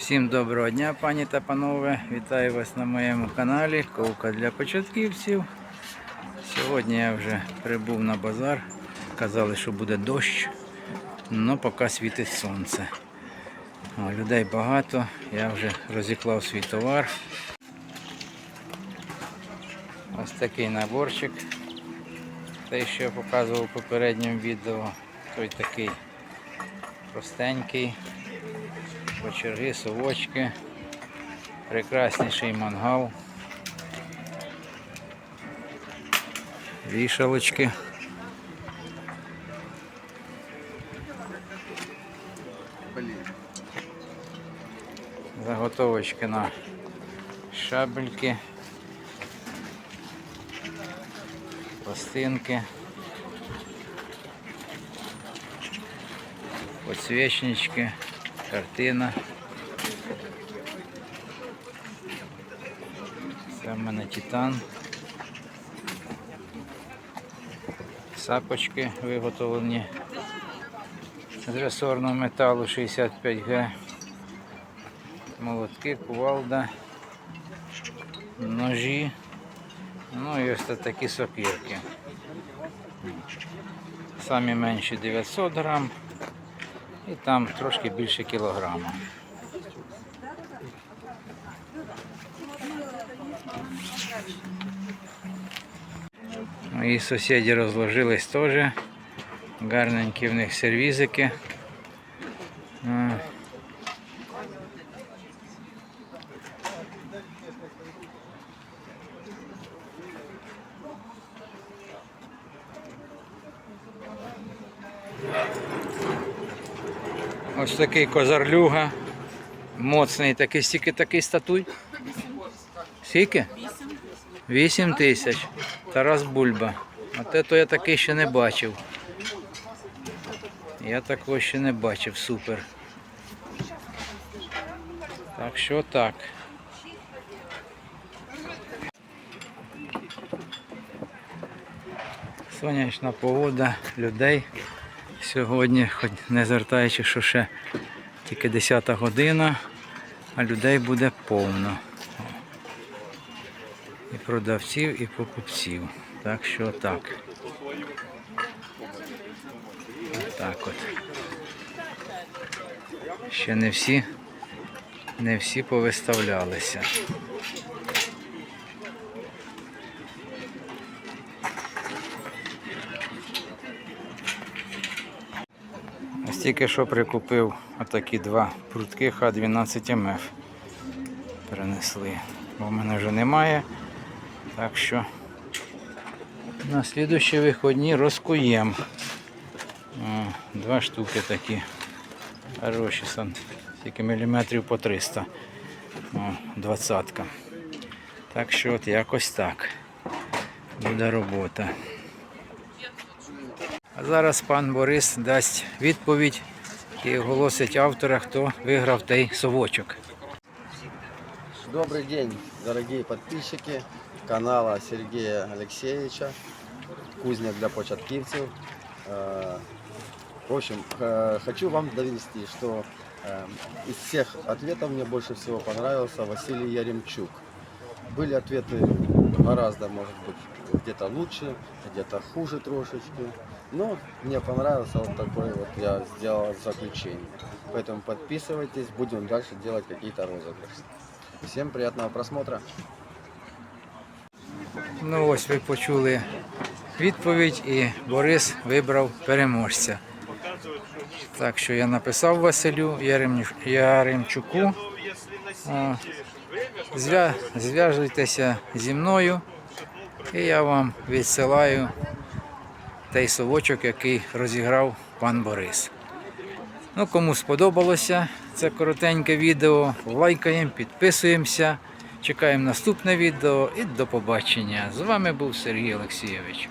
Всім доброго дня, пані та панове. Вітаю вас на моєму каналі Ковка для початківців. Сьогодні я вже прибув на базар. Казали, що буде дощ, але поки світить сонце. Людей багато, я вже розіклав свій товар. Ось такий наборчик. Те, що я показував в попередньому відео. Той такий простенький кочерги, совочки, прекрасніший мангал, вішалочки. Заготовочки на шабельки, пластинки, подсвечнички, картина. Це в мене титан. Сапочки виготовлені з ресорного металу 65Г. Молотки, кувалда, ножі. Ну і ось такі сокирки. Самі менші 900 грам і там трошки більше кілограма. Мої сусіди розложились теж. Гарненькі в них сервізики. А. Ось такий козарлюга. Моцний такий, стільки такий статуй. Скільки? Вісім тисяч. Тарас Бульба. Оте то я такий ще не бачив. Я такого ще не бачив, супер. Так що так. Сонячна погода, людей сьогодні, хоч не звертаючи, що ще тільки 10 година, а людей буде повно. І продавців, і покупців. Так що так. Так от. Ще не всі, не всі повиставлялися. Тільки що прикупив отакі два прутки Х12 МФ. Принесли. Бо в мене вже немає. Так що на слідущі виходні розкуємо. Два штуки такі. Хороші сан. Тільки міліметрів по 300. О, двадцятка. Так що от якось так. Буде робота. А зараз пан Борис дасть відповідь і оголосить автора, хто виграв той совочок. Добрый день, дорогие подписчики канала Сергея Алексеевича, кузня для початківців. Э, В общем, э, хочу вам довести, что э, из всех ответов мне больше всего понравился Василий Яремчук. Были ответы гораздо, может быть, где-то лучше, где-то хуже трошечки. Но мне понравился вот такой вот я сделал заключение. Поэтому подписывайтесь, будем дальше делать какие-то розыгрыши. Всем приятного просмотра. Ну ось ви почули відповідь і Борис вибрав переможця. Так що я написав Василю Ярем- Яремчуку. Зв'я- Зв'яжуйтеся зі мною і я вам відсилаю той совочок, який розіграв пан Борис. Ну, кому сподобалося це коротеньке відео, лайкаємо, підписуємося. Чекаємо наступне відео і до побачення. З вами був Сергій Олексійович.